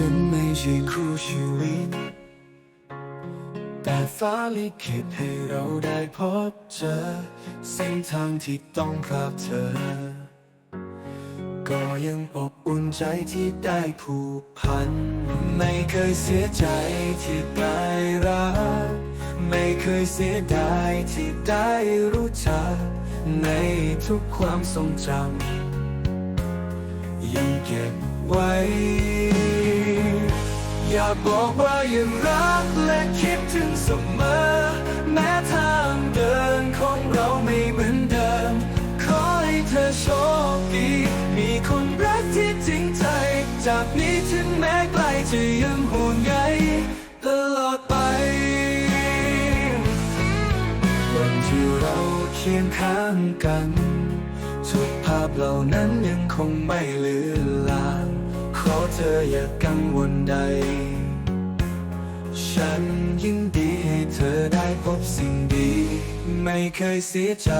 ใช่คู่ชีวิต แต่ฟ้าลิขิตให้เราได้พบเจอเส้นทางที่ต้องพบเธอ ก็ยังอบอุ่นใจที่ได้ผูกพัน ไม่เคยเสียใจที่ได้รัก ไม่เคยเสียดายที่ได้รู้จัก ในทุกความทรงจำยังเก็บไว้ บอกว่ายังรักและคิดถึงเสมอ แม้ทางเดินของเราไม่เหมือนเดิม ขอให้เธอโชคดี มีคนรักที่จริงใจ จากนี้ถึงแม้ไกลจะยังห่วงใยตลอดไป วันที่เราเคียงข้างกันทุกภาพเหล่านั้นยังคงไม่เลือนลางขอเธออย่ากังวลใด ฉันยินดีให้เธอได้พบสิ่งดี ไม่เคยเสียใจ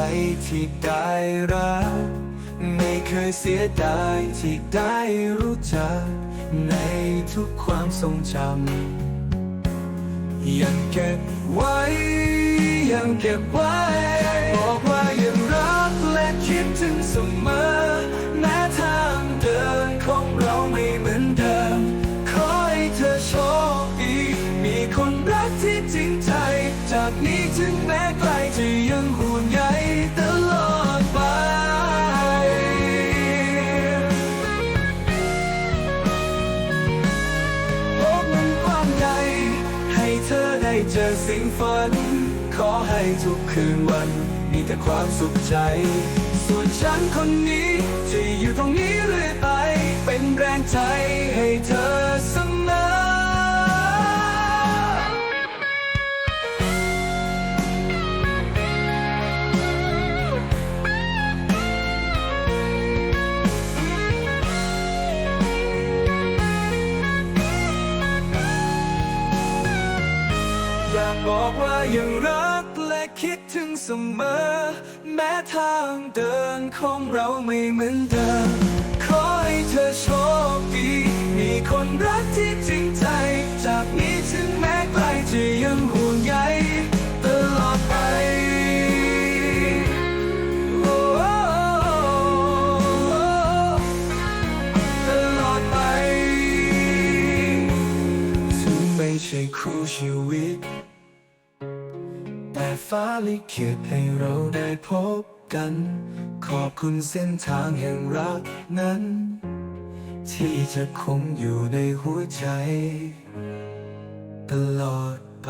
ที่ได้รัก ไม่เคยเสียดายที่ได้รู้จัก ในทุกความทรงจำยังเก็บไว้ ยังเก็บไว้ บอกว่ายังรักและคิดถึงเสมอ เจอสิ่งฝัน ขอให้ทุกคืนวัน มีแต่ความสุขใจ ส่วนฉันคนนี้ที่อยู่ตรงนี้เรื่อยไป เป็นแรงใจากบอกว่ายังรักและคิดถึงเสมอ แม้ทางเดินของเราไม่เหมือนเดิม ขอให้เธอโชคดี มีคนรักที่จริงใจ จากนี้ถึงแม้ไกลจะยังห่วงใยตลอดไปตลอดไปถึงไม่ใช่ครูชีวิต ฟ้าลิขิตให้เราได้พบกัน ขอบคุณเส้นทางแห่งรักนั้น ที่จะคงอยู่ในหัวใจ ตลอดไป